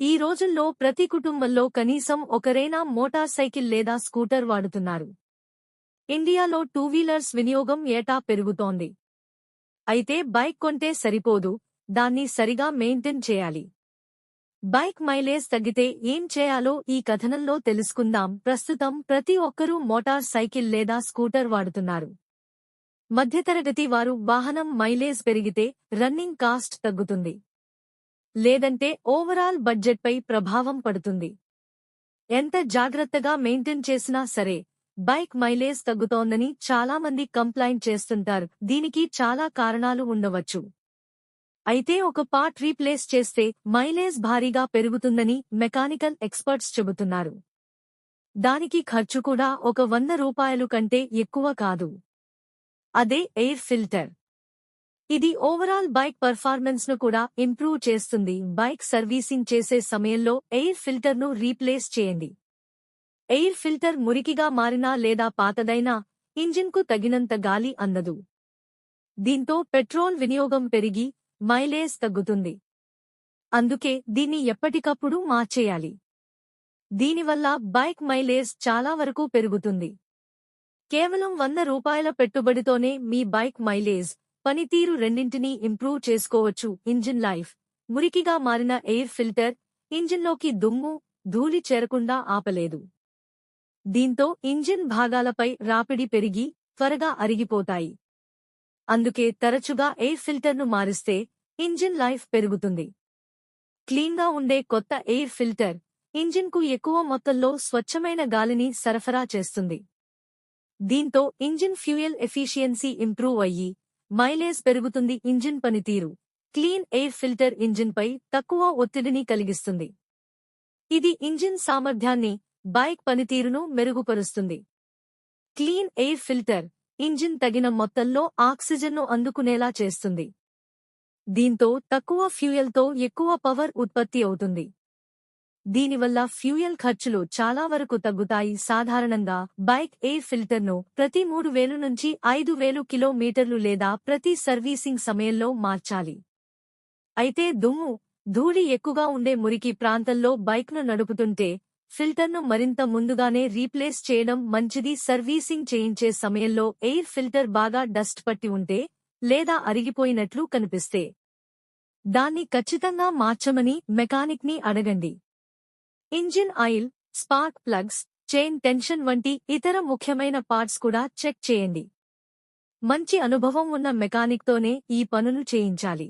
ఈ రోజుల్లో ప్రతి కుటుంబంలో కనీసం ఒకరైనా మోటార్ సైకిల్ లేదా స్కూటర్ వాడుతున్నారు. ఇండియాలో టూ వీలర్స్ వినియోగం ఏటా పెరుగుతోంది. అయితే బైక్ కొంటే సరిపోదు దాన్ని సరిగా మెయింటైన్ చేయాలి. బైక్ మైలేజ్ తగ్గితే ఏం చేయాలో ఈ కథనంలో తెలుసుకుందాం. ప్రస్తుతం ప్రతి ఒక్కరూ మోటార్ సైకిల్ లేదా స్కూటర్ వాడుతున్నారు. మధ్యతరగతి వారు వాహనం మైలేజ్ పెరిగితే రన్నింగ్ కాస్ట్ తగ్గుతుంది. లేదంటే ఓవరాల్ బడ్జెట్పై ప్రభావం పడుతుంది. ఎంత జాగ్రత్తగా మెయింటైన్ చేసినా సరే బైక్ మైలేజ్ తగ్గుతోందని చాలామంది కంప్లైంట్ చేస్తుంటారు. దీనికి చాలా కారణాలు ఉండవచ్చు. అయితే ఒక పార్ట్ రీప్లేస్ చేస్తే మైలేజ్ భారీగా పెరుగుతుందని మెకానికల్ ఎక్స్పర్ట్స్ చెబుతున్నారు. దానికి ఖర్చు కూడా ఒక వంద రూపాయలు కంటే ఎక్కువ కాదు. అదే ఎయిర్ ఫిల్టర్. ఇది ఓవరాల్ బైక్ పర్ఫార్మెన్స్ను కూడా ఇంప్రూవ్ చేస్తుంది. బైక్ సర్వీసింగ్ చేసే సమయంలో ఎయిర్ ఫిల్టర్ను రీప్లేస్ చేయండి. ఎయిర్ ఫిల్టర్ మురికిగా మారినా లేదా పాతదైనా ఇంజిన్కు తగినంత గాలి అందదు. దీంతో పెట్రోల్ వినియోగం పెరిగి మైలేజ్ తగ్గుతుంది. అందుకే దీన్ని ఎప్పటికప్పుడు మార్చేయాలి. దీనివల్ల బైక్ మైలేజ్ చాలా వరకు పెరుగుతుంది. కేవలం వంద రూపాయల పెట్టుబడితోనే మీ బైక్ మైలేజ్ పనితీరు రెండింటినీ ఇంప్రూవ్ చేసుకోవచ్చు. Engine life. మురికిగా మారిన ఎయిర్ ఫిల్టర్ ఇంజిన్లోకి దుమ్ము ధూళి చేరకుండా ఆపలేదు. దీంతో ఇంజిన్ భాగాలపై రాపిడి పెరిగి త్వరగా అరిగిపోతాయి. అందుకే తరచుగా ఎయిర్ ఫిల్టర్ను మారిస్తే ఇంజిన్ లైఫ్ పెరుగుతుంది. క్లీన్గా ఉండే కొత్త ఎయిర్ ఫిల్టర్ ఇంజిన్కు ఎక్కువ మొత్తంలో స్వచ్ఛమైన గాలిని సరఫరా చేస్తుంది. దీంతో ఇంజిన్ ఫ్యూయల్ ఎఫిషియన్సీ ఇంప్రూవ్ అయ్యి మైలేజ్ పెరుగుతుంది ఇంజిన్ పనితీరు. క్లీన్ ఎయిర్ ఫిల్టర్ ఇంజిన్పై తక్కువ ఒత్తిడిని కలిగిస్తుంది. ఇది ఇంజిన్ సామర్థ్యాన్ని బైక్ పనితీరును మెరుగుపరుస్తుంది. క్లీన్ ఎయిర్ ఫిల్టర్ ఇంజిన్ తగిన మొత్తంలో ఆక్సిజన్ను అందుకునేలా చేస్తుంది. దీంతో తక్కువ ఫ్యూయల్తో ఎక్కువ పవర్ ఉత్పత్తి అవుతుంది. దీనివల్ల ఫ్యూయల్ ఖర్చులు చాలా వరకు తగ్గుతాయి. సాధారణంగా బైక్ ఎయిర్ ఫిల్టర్ను ప్రతి మూడు వేలు నుంచి ఐదు వేలు కిలోమీటర్లు లేదా ప్రతి సర్వీసింగ్ సమయంలో మార్చాలి. అయితే దుమ్ము ధూళి ఎక్కువగా ఉండే మురికి ప్రాంతంలో బైక్ను నడుపుతుంటే ఫిల్టర్ను మరింత ముందుగానే రీప్లేస్ చేయడం మంచిది. సర్వీసింగ్ చేయించే సమయంలో ఎయిర్ ఫిల్టర్ బాగా డస్ట్ పట్టి ఉంటే లేదా అరిగిపోయినట్లు కనిపిస్తే దాన్ని ఖచ్చితంగా మార్చమని మెకానిక్ని అడగండి. Engine oil spark plugs chain tension వంటి ఇతర ముఖ్యమైన పార్ట్స్ కూడా చెక్ చేయండి. మంచి అనుభవం ఉన్న మెకానిక్తోనే ఈ పనులు చేయించాలి.